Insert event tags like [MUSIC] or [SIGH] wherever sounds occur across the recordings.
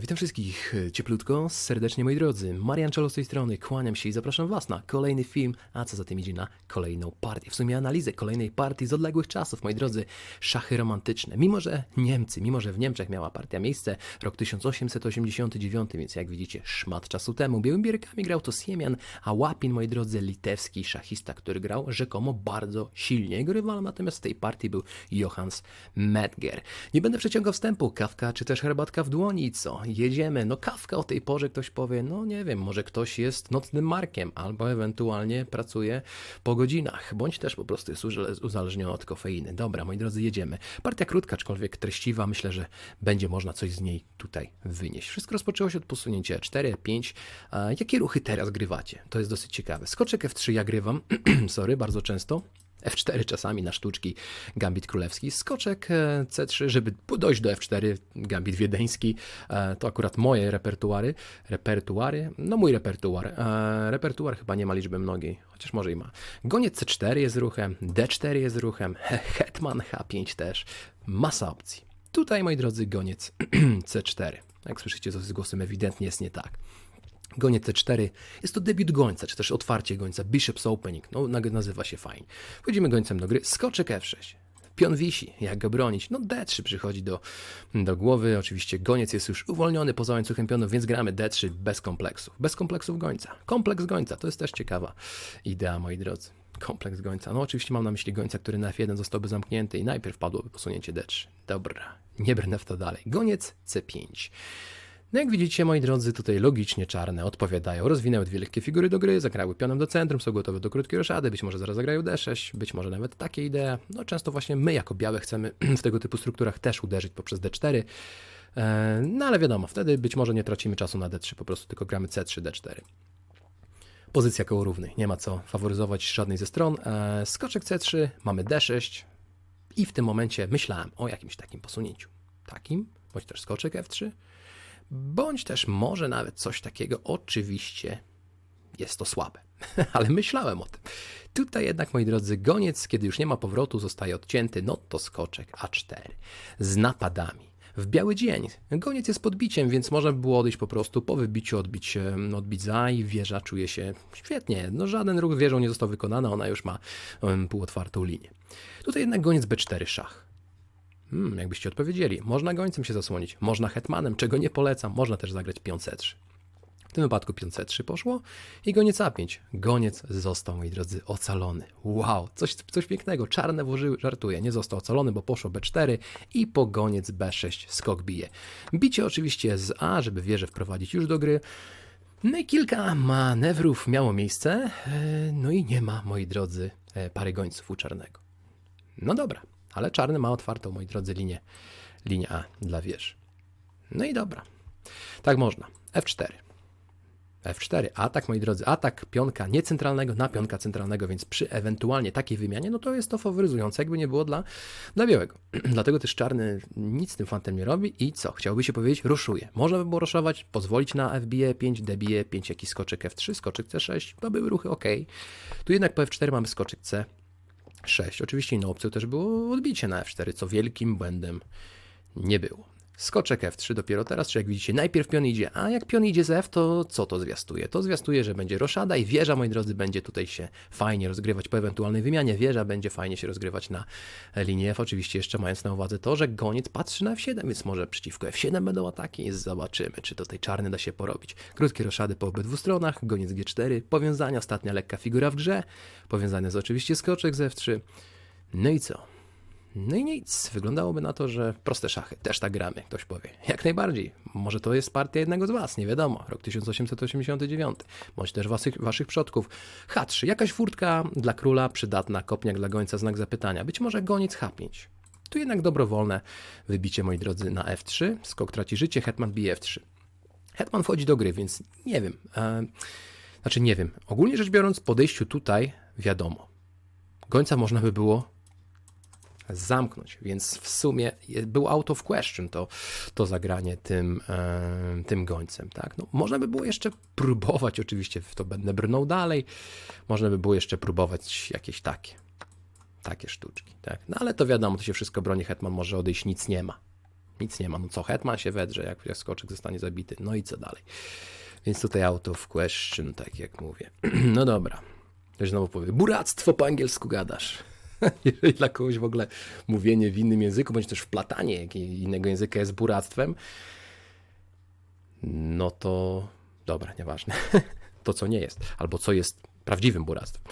Witam wszystkich e, cieplutko, serdecznie moi drodzy. Marian Czelo z tej strony, kłaniam się i zapraszam Was na kolejny film, a co za tym idzie na kolejną partię. W sumie analizę kolejnej partii z odległych czasów, moi drodzy. Szachy romantyczne. Mimo, że Niemcy, mimo, że w Niemczech miała partia miejsce, rok 1889, więc jak widzicie, szmat czasu temu. Białymi bierkami grał to Siemian, a Łapin, moi drodzy, litewski szachista, który grał rzekomo bardzo silnie. Jego rywalem natomiast w tej partii był Johannes Medger. Nie będę przeciągał wstępu, kawka czy też herbatka w dłoni co? Jedziemy. No kawka o tej porze ktoś powie, no nie wiem, może ktoś jest nocnym markiem albo ewentualnie pracuje po godzinach, bądź też po prostu jest uzależniony od kofeiny. Dobra, moi drodzy, jedziemy. Partia krótka, aczkolwiek treściwa, myślę, że będzie można coś z niej tutaj wynieść. Wszystko rozpoczęło się od posunięcia 4, 5. A jakie ruchy teraz grywacie? To jest dosyć ciekawe. Skoczek F3 ja grywam, [CLEARS THROAT] sorry, bardzo często. F4 czasami na sztuczki, gambit królewski, skoczek e, C3, żeby dojść do F4, gambit wiedeński, e, to akurat moje repertuary, repertuary, no mój repertuar, e, repertuar chyba nie ma liczby mnogiej, chociaż może i ma. Goniec C4 jest ruchem, D4 jest ruchem, [LAUGHS] hetman H5 też, masa opcji. Tutaj, moi drodzy, goniec [CLEARS THROAT] C4. Jak słyszycie, to z głosem ewidentnie jest nie tak. Goniec C4 jest to debiut gońca, czy też otwarcie gońca, Bishop's Opening, no nazywa się fajnie. Wchodzimy gońcem do gry, skoczek F6. Pion wisi, jak go bronić? No D3 przychodzi do, do głowy, oczywiście goniec jest już uwolniony poza łańcuchem pionów, więc gramy D3 bez kompleksów. Bez kompleksów gońca. Kompleks gońca, to jest też ciekawa idea, moi drodzy. Kompleks gońca. No oczywiście mam na myśli gońca, który na F1 zostałby zamknięty i najpierw padłoby posunięcie D3. Dobra, nie brnę w to dalej. Goniec C5. No jak widzicie, moi drodzy, tutaj logicznie czarne odpowiadają. Rozwinęły dwie lekkie figury do gry, zagrały pionem do centrum, są gotowe do krótkiej roszady, być może zaraz zagrają D6, być może nawet takie idee. No często właśnie my jako białe chcemy [CLEARS THROAT] w tego typu strukturach też uderzyć poprzez D4. E, No ale wiadomo, wtedy być może nie tracimy czasu na D3, po prostu tylko gramy C3, D4. Pozycja koło równej, nie ma co faworyzować żadnej ze stron. E, Skoczek C3, mamy D6 i w tym momencie myślałem o jakimś takim posunięciu. Takim, bądź też skoczek F3, bądź też może nawet coś takiego. Oczywiście jest to słabe, [LAUGHS] ale myślałem o tym. Tutaj jednak, moi drodzy, goniec, kiedy już nie ma powrotu, zostaje odcięty, no to skoczek A4 z napadami. W biały dzień. Goniec jest podbiciem, więc można by było odejść po prostu po wybiciu, odbić, odbić za i wieża czuje się świetnie. No żaden ruch wieżą nie został wykonany, ona już ma um, półotwartą linię. Tutaj jednak goniec B4 szach. Hmm, jakbyście odpowiedzieli, można gońcem się zasłonić, można hetmanem, czego nie polecam, można też zagrać pion C3. W tym wypadku pion C3 poszło i goniec A5. Goniec został, moi drodzy, ocalony. Wow, coś, coś pięknego. Czarne włożyły, żartuję, nie został ocalony, bo poszło B4 i po goniec B6 skok bije. Bicie oczywiście z A, żeby wieżę wprowadzić już do gry. No i kilka manewrów miało miejsce, e, no i nie ma, moi drodzy, e, pary gońców u czarnego. No dobra, ale czarny ma otwartą, moi drodzy, linię, linię A dla wieży. No i dobra. Tak można. F4. F4. Atak, moi drodzy, atak pionka niecentralnego na pionka centralnego, więc przy ewentualnie takiej wymianie, no to jest to faworyzujące, jakby nie było dla, dla białego. [CLEARS THROAT] Dlatego też czarny nic z tym fantem nie robi i co? Chciałby się powiedzieć, ruszuje. Można by było ruszować, pozwolić na FBE 5, DBE 5, jakiś skoczek F3, skoczek C6, to były ruchy ok. Tu jednak po F4 mamy skoczek C, 6. Oczywiście inną opcją też było odbicie na F4, co wielkim błędem nie było. Skoczek F3 dopiero teraz, czy jak widzicie, najpierw pion idzie, a jak pion idzie z F, to co to zwiastuje? To zwiastuje, że będzie roszada i wieża, moi drodzy, będzie tutaj się fajnie rozgrywać po ewentualnej wymianie. Wieża będzie fajnie się rozgrywać na linii F, oczywiście jeszcze mając na uwadze to, że goniec patrzy na F7, więc może przeciwko F7 będą ataki i zobaczymy, czy tutaj czarny da się porobić. Krótkie roszady po obydwu stronach, goniec G4, powiązania, ostatnia lekka figura w grze, powiązane jest oczywiście skoczek z F3. No i co? No i nic. Wyglądałoby na to, że proste szachy. Też tak gramy, ktoś powie. Jak najbardziej. Może to jest partia jednego z was, nie wiadomo. Rok 1889. Bądź też waszych, waszych przodków. H3. Jakaś furtka dla króla, przydatna. Kopniak dla gońca, znak zapytania. Być może goniec H5. Tu jednak dobrowolne wybicie, moi drodzy, na F3. Skok traci życie, hetman bije F3. Hetman wchodzi do gry, więc nie wiem. E, znaczy nie wiem. Ogólnie rzecz biorąc, podejściu tutaj wiadomo. Gońca można by było zamknąć, więc w sumie był out of question to, to zagranie tym, e, tym gońcem. Tak? No, można by było jeszcze próbować, oczywiście w to będę brnął dalej, można by było jeszcze próbować jakieś takie, takie sztuczki. Tak? No ale to wiadomo, to się wszystko broni, Hetman może odejść, nic nie ma. Nic nie ma. No co, hetman się wedrze, jak, jak skoczek zostanie zabity. No i co dalej? Więc tutaj out of question, tak jak mówię. [CLEARS THROAT] No dobra. Ktoś znowu powie, buractwo po angielsku gadasz. [LAUGHS] Jeżeli dla kogoś w ogóle mówienie w innym języku, bądź też wplatanie innego języka jest buractwem, no to dobra, nieważne. [LAUGHS] To co nie jest, albo co jest prawdziwym buractwem.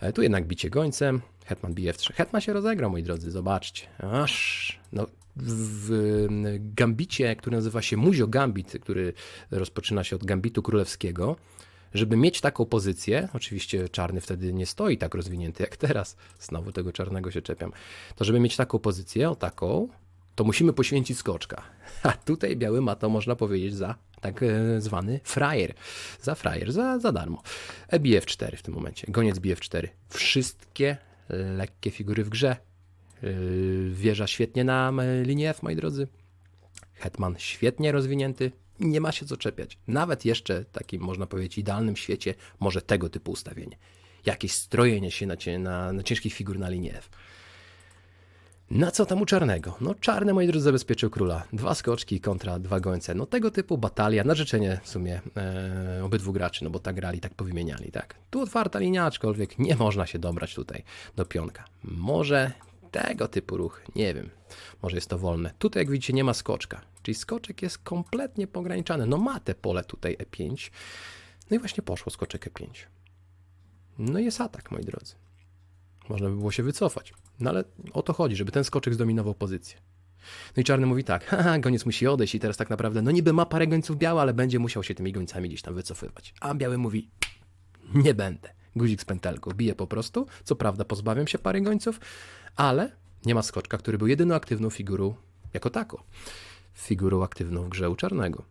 E, Tu jednak bicie gońcem, hetman bije w 3. Hetman się rozegrał, moi drodzy, zobaczcie. Aż, no, w gambicie, który nazywa się Muzio Gambit, który rozpoczyna się od gambitu królewskiego, żeby mieć taką pozycję, oczywiście czarny wtedy nie stoi tak rozwinięty jak teraz, znowu tego czarnego się czepiam, to żeby mieć taką pozycję, o taką, to musimy poświęcić skoczka. A tutaj biały ma to, można powiedzieć, za tak e, zwany frajer. Za frajer, za, za darmo. E bije w 4 w tym momencie. Goniec bije w 4. Wszystkie lekkie figury w grze. Yy, Wieża świetnie na e, linię F, moi drodzy. Hetman świetnie rozwinięty. Nie ma się co czepiać. Nawet jeszcze w takim, można powiedzieć, idealnym świecie może tego typu ustawienie. Jakieś strojenie się na, na, na ciężkich figur na linię F. Na co tam u czarnego? No czarny, moi drodzy, zabezpieczył króla. Dwa skoczki kontra dwa gońce. No tego typu batalia, na życzenie w sumie e, obydwu graczy, no bo tak grali, tak powymieniali, tak. Tu otwarta linia, aczkolwiek nie można się dobrać tutaj do pionka. Może tego typu ruch, nie wiem, może jest to wolne. Tutaj jak widzicie nie ma skoczka, czyli skoczek jest kompletnie pograniczany. No ma te pole tutaj E5, no i właśnie poszło skoczek E5. No i jest atak, moi drodzy. Można by było się wycofać. No ale o to chodzi, żeby ten skoczek zdominował pozycję. No i czarny mówi tak, [LAUGHS] haha, goniec musi odejść i teraz tak naprawdę, no niby ma parę gońców biała, ale będzie musiał się tymi gońcami gdzieś tam wycofywać. A biały mówi, nie będę. Guzik z pętelką bije po prostu, co prawda pozbawiam się pary gońców, ale nie ma skoczka, który był jedyną aktywną figurą jako tako. Figurą aktywną w grze u czarnego.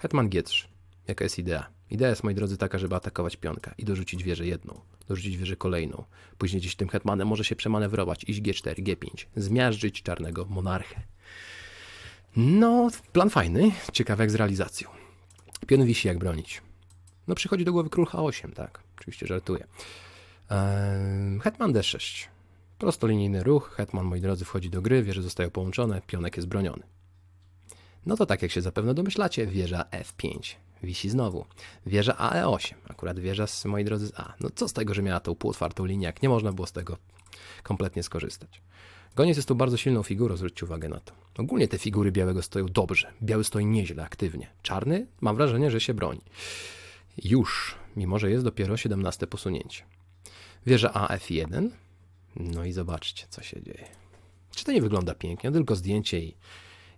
Hetman G3. Jaka jest idea? Idea jest, moi drodzy, taka, żeby atakować pionka i dorzucić wieżę jedną, dorzucić wieżę kolejną. Później gdzieś tym hetmanem może się przemanewrować, iść G4, G5, zmiażdżyć czarnego monarchę. No, plan fajny, ciekawe jak z realizacją. Pion wisi jak bronić. No przychodzi do głowy król H8, tak, oczywiście żartuję. Hetman D6. Prostolinijny ruch, hetman, moi drodzy, wchodzi do gry, wieże zostają połączone, pionek jest broniony. No to tak jak się zapewne domyślacie, wieża F5 wisi znowu. Wieża AE8, akurat wieża, z, moi drodzy, z A. No co z tego, że miała tą półotwartą linię, jak nie można było z tego kompletnie skorzystać. Goniec jest tu bardzo silną figurą, zwróćcie uwagę na to. Ogólnie te figury białego stoją dobrze. Biały stoi nieźle, aktywnie. Czarny, mam wrażenie, że się broni. Już, mimo że jest dopiero 17 posunięcie. Wieża AF1. No i zobaczcie, co się dzieje. Czy to nie wygląda pięknie? Tylko zdjęcie i,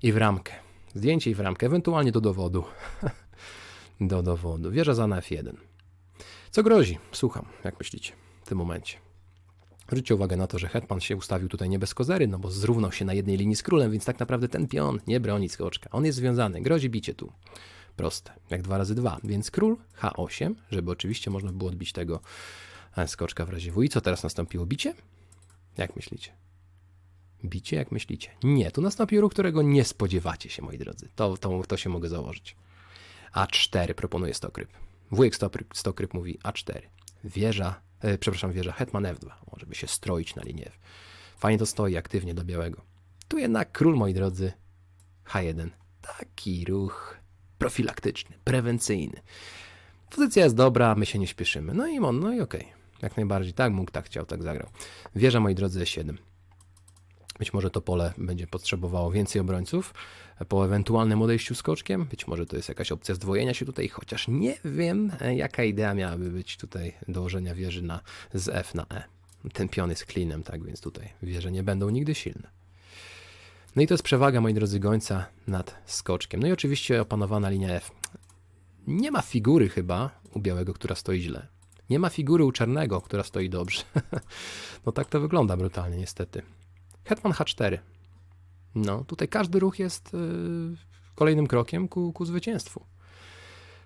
i w ramkę. Zdjęcie i w ramkę, ewentualnie do dowodu. [LAUGHS] do dowodu. Wieża za na F1. Co grozi? Słucham, jak myślicie w tym momencie. Zwróćcie uwagę na to, że hetman się ustawił tutaj nie bez kozery, no bo zrównał się na jednej linii z królem, więc tak naprawdę ten pion nie broni skoczka. On jest związany, grozi bicie tu. Proste, jak 2 razy 2. Więc król H8, żeby oczywiście można było odbić tego e, skoczka w razie W. I co teraz nastąpiło? Bicie? Jak myślicie? Bicie, jak myślicie? Nie, tu nastąpił ruch, którego nie spodziewacie się, moi drodzy. To, to, to się mogę założyć. A4 proponuje Stokryp. Wujek Stokryp, Stokryp mówi A4. Wieża, e, przepraszam, wieża Hetman F2, o, żeby się stroić na linię F. Fajnie to stoi aktywnie do białego. Tu jednak król, moi drodzy, H1. Taki ruch profilaktyczny, prewencyjny. Pozycja jest dobra, my się nie śpieszymy. No i on, no i okej. Jak najbardziej, tak mógł, tak chciał, tak zagrał. Wieża, moi drodzy, E7. Być może to pole będzie potrzebowało więcej obrońców po ewentualnym odejściu skoczkiem. Być może to jest jakaś opcja zdwojenia się tutaj, chociaż nie wiem, e, jaka idea miałaby być tutaj dołożenia wieży na, z F na E. Ten pion jest klinem, tak więc tutaj wieże nie będą nigdy silne. No i to jest przewaga, moi drodzy, gońca nad skoczkiem. No i oczywiście opanowana linia F. Nie ma figury chyba u białego, która stoi źle. Nie ma figury u czarnego, która stoi dobrze. [LAUGHS] no tak to wygląda brutalnie, niestety. Hetman H4. No, tutaj każdy ruch jest yy, kolejnym krokiem ku, ku zwycięstwu.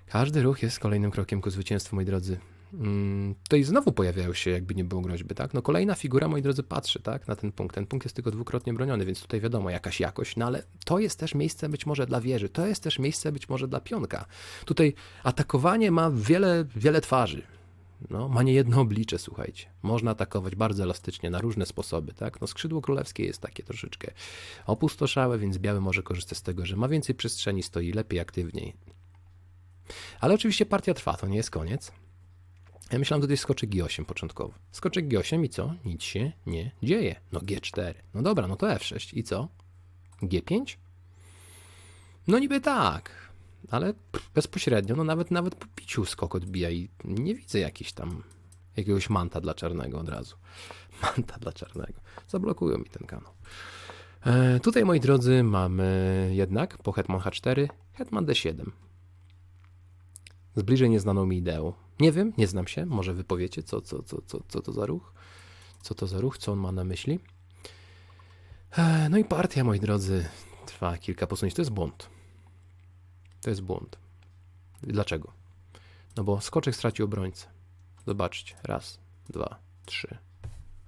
Każdy ruch jest kolejnym krokiem ku zwycięstwu, moi drodzy. Mm, Tutaj znowu pojawiają się, jakby nie było groźby, tak? No kolejna figura, moi drodzy, patrzy, tak, na ten punkt. Ten punkt jest tylko dwukrotnie broniony, więc tutaj wiadomo, jakaś jakość, no ale to jest też miejsce być może dla wieży, to jest też miejsce być może dla pionka. Tutaj atakowanie ma wiele, wiele twarzy. no, ma niejedno oblicze, słuchajcie. Można atakować bardzo elastycznie, na różne sposoby, tak? No, skrzydło królewskie jest takie troszeczkę opustoszałe, więc biały może korzystać z tego, że ma więcej przestrzeni, stoi lepiej, aktywniej. Ale oczywiście partia trwa, to nie jest koniec. Ja myślałem tutaj skoczek G8 początkowo. Skoczek G8 i co? Nic się nie dzieje. No G4. No dobra, no to F6 i co? G5? No niby tak, ale bezpośrednio, no nawet nawet po piciu skok odbija i nie widzę jakiś tam jakiegoś manta dla czarnego od razu. [LAUGHS] Manta dla czarnego. Zablokują mi ten kanał. E, tutaj, moi drodzy, mamy jednak po hetman H4, hetman D7. Zbliżej nieznaną mi ideą. Nie wiem, nie znam się, może wy powiecie, co, co, co, co, co to za ruch? Co to za ruch, co on ma na myśli? E, No i partia, moi drodzy, trwa kilka posunięć. To jest błąd. To jest błąd. Dlaczego? No bo skoczek stracił obrońcę. Zobaczcie. Raz, dwa, trzy.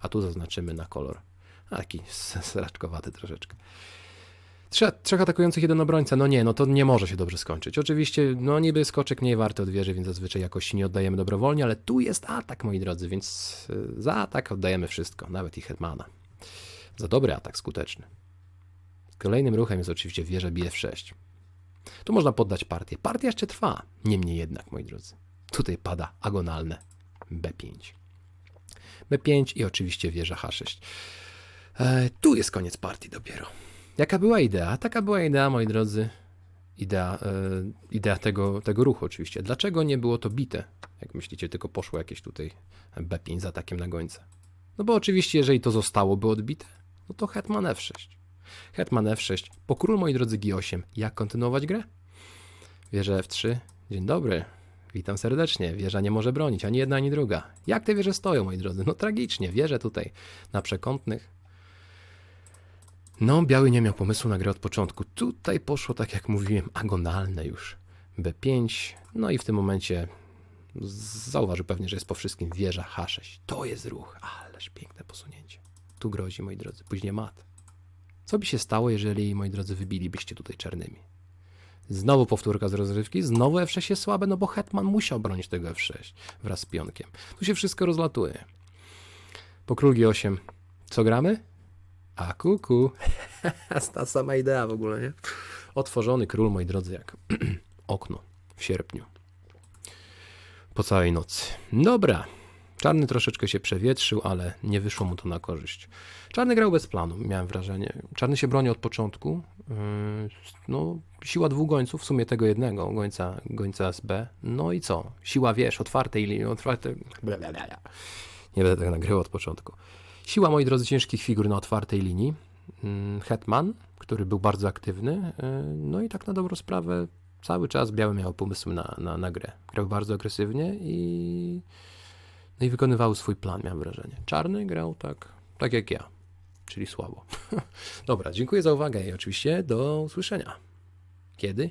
A tu zaznaczymy na kolor. A, Taki [LAUGHS] sraczkowaty troszeczkę. Trzech, trzech atakujących, jeden obrońca. No nie, no to nie może się dobrze skończyć. Oczywiście, no niby skoczek nie warty od wieży, więc zazwyczaj jakoś nie oddajemy dobrowolnie, ale tu jest atak, moi drodzy, więc y, za atak oddajemy wszystko, nawet i hetmana. Za dobry atak, skuteczny. Kolejnym ruchem jest oczywiście wieża bije w 6. Tu można poddać partię. Partia jeszcze trwa. Niemniej jednak, moi drodzy. Tutaj pada agonalne B5. B5 i oczywiście wieża H6. E, tu jest koniec partii dopiero. Jaka była idea? Taka była idea, moi drodzy. Idea, e, idea tego, tego ruchu oczywiście. Dlaczego nie było to bite? Jak myślicie, tylko poszło jakieś tutaj B5 z atakiem na gońca. No bo oczywiście, jeżeli to zostałoby odbite, no to hetman F6. Hetman F6. Po król, moi drodzy, G8. Jak kontynuować grę? Wieża F3. Dzień dobry. Witam serdecznie. Wieża nie może bronić, ani jedna, ani druga. Jak te wieże stoją, moi drodzy? No tragicznie. Wieże tutaj na przekątnych. No, biały nie miał pomysłu na grę od początku. Tutaj poszło, tak jak mówiłem, agonalne już. B5. No i w tym momencie zauważył pewnie, że jest po wszystkim wieża H6. To jest ruch. Ależ piękne posunięcie. Tu grozi, moi drodzy. Później mat. Co by się stało, jeżeli, moi drodzy, wybilibyście tutaj czarnymi? Znowu powtórka z rozrywki, znowu F6 jest słabe, no bo Hetman musiał bronić tego F6 wraz z pionkiem. Tu się wszystko rozlatuje. Po król G8 co gramy? A kuku. [LAUGHS] Ta sama idea w ogóle, nie? Otworzony król, moi drodzy, jak [CLEARS THROAT] okno w sierpniu. Po całej nocy. Dobra. Czarny troszeczkę się przewietrzył, ale nie wyszło mu to na korzyść. Czarny grał bez planu, miałem wrażenie. Czarny się broni od początku. Yy, No, siła dwóch gońców, w sumie tego jednego, gońca, gońca z B. No i co? Siła, wiesz, otwartej linii, otwarte... [LAUGHS] blablabla. Nie będę tego nagrywał od początku. Siła, moi drodzy, ciężkich figur na otwartej linii. Yy, Hetman, który był bardzo aktywny. Yy, No i tak na dobrą sprawę cały czas biały miał pomysł na, na, na grę. Grał bardzo agresywnie i... No i wykonywał swój plan, miałem wrażenie. Czarny grał tak, tak jak ja, czyli słabo. [LAUGHS] Dobra, dziękuję za uwagę i oczywiście do usłyszenia. Kiedy?